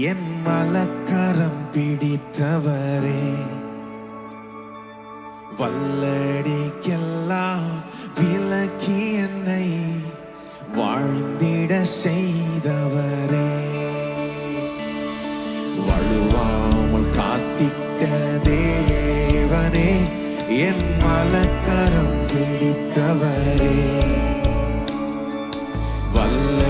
என் மலக்கரம் பிடித்தவரே. வல்லடிக்கெல்லாம் விலக்கி என்னை வாழ்ந்திட செய்தவரே. வழுவாமல் காத்திட்ட தேவனே என் மலக்கரம் பிடித்தவரே. வல்ல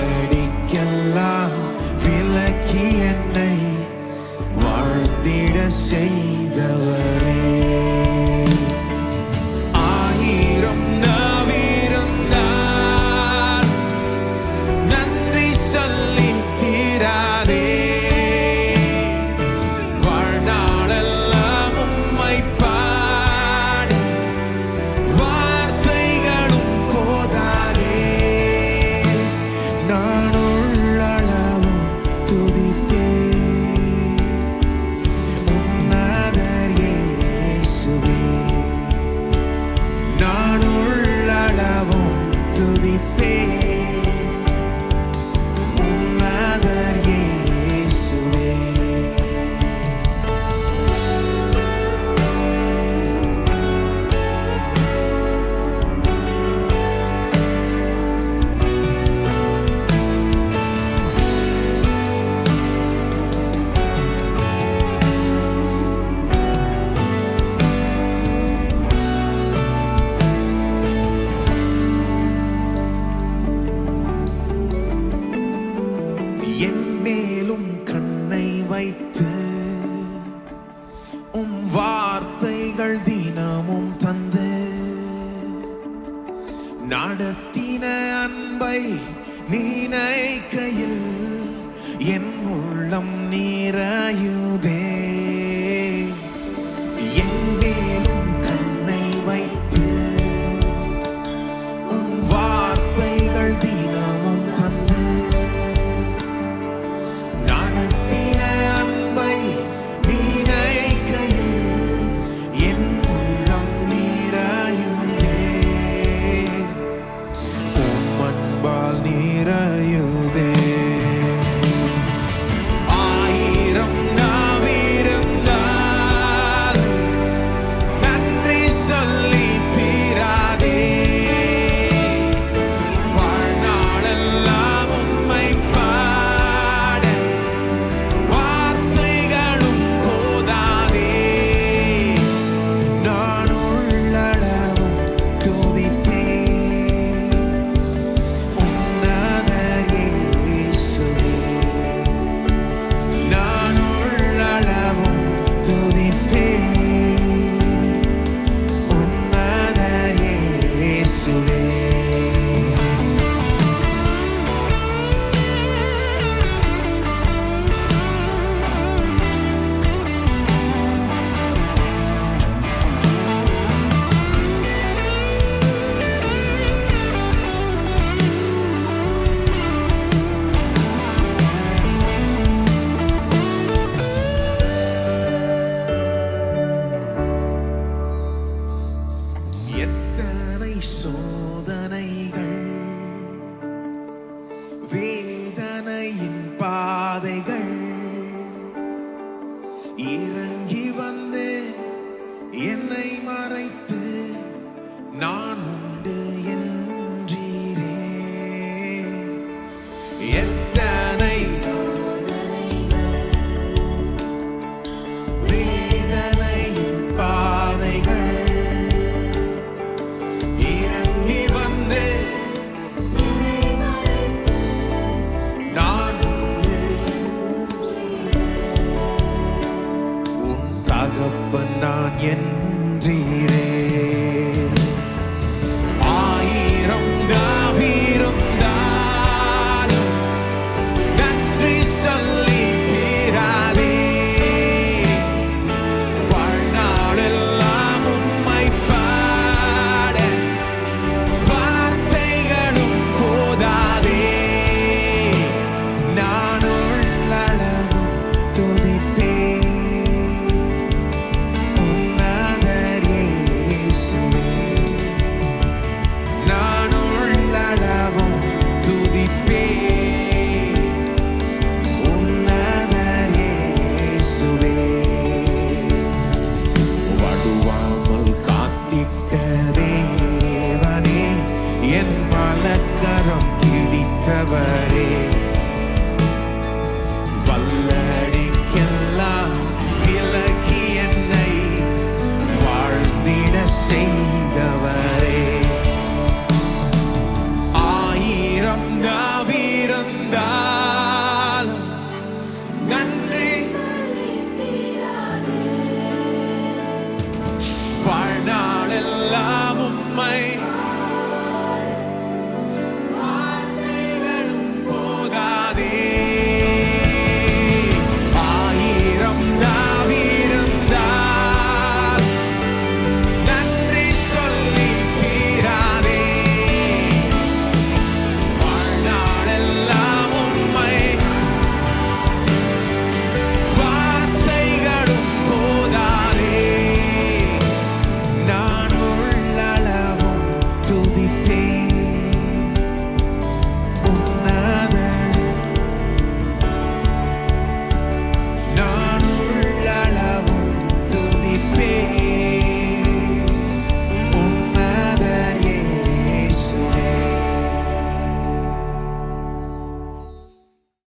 say the word. உன்னை நினைக்கையில் என் உள்ளம் நீராயுதே.